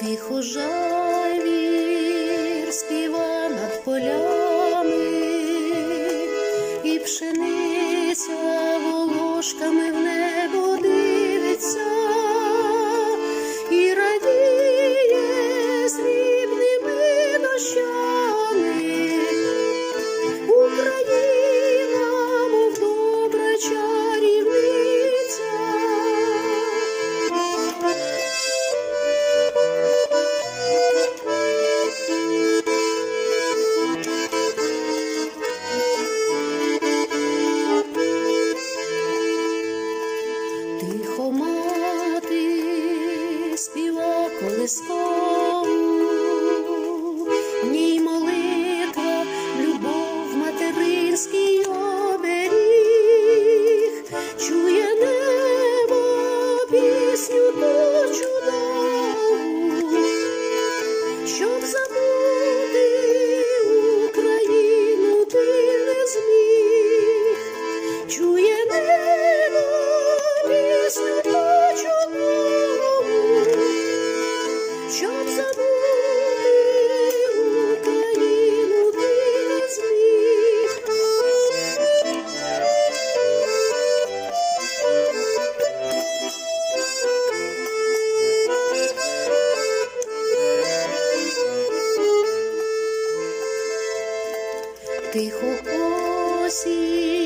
Тихо жайвір співа над полями, співа колискову, в ній молитва, любов, материнський оберіг, чує небо пісню ту чудову, щоб забути Україну ти не зміг, Тихо осінь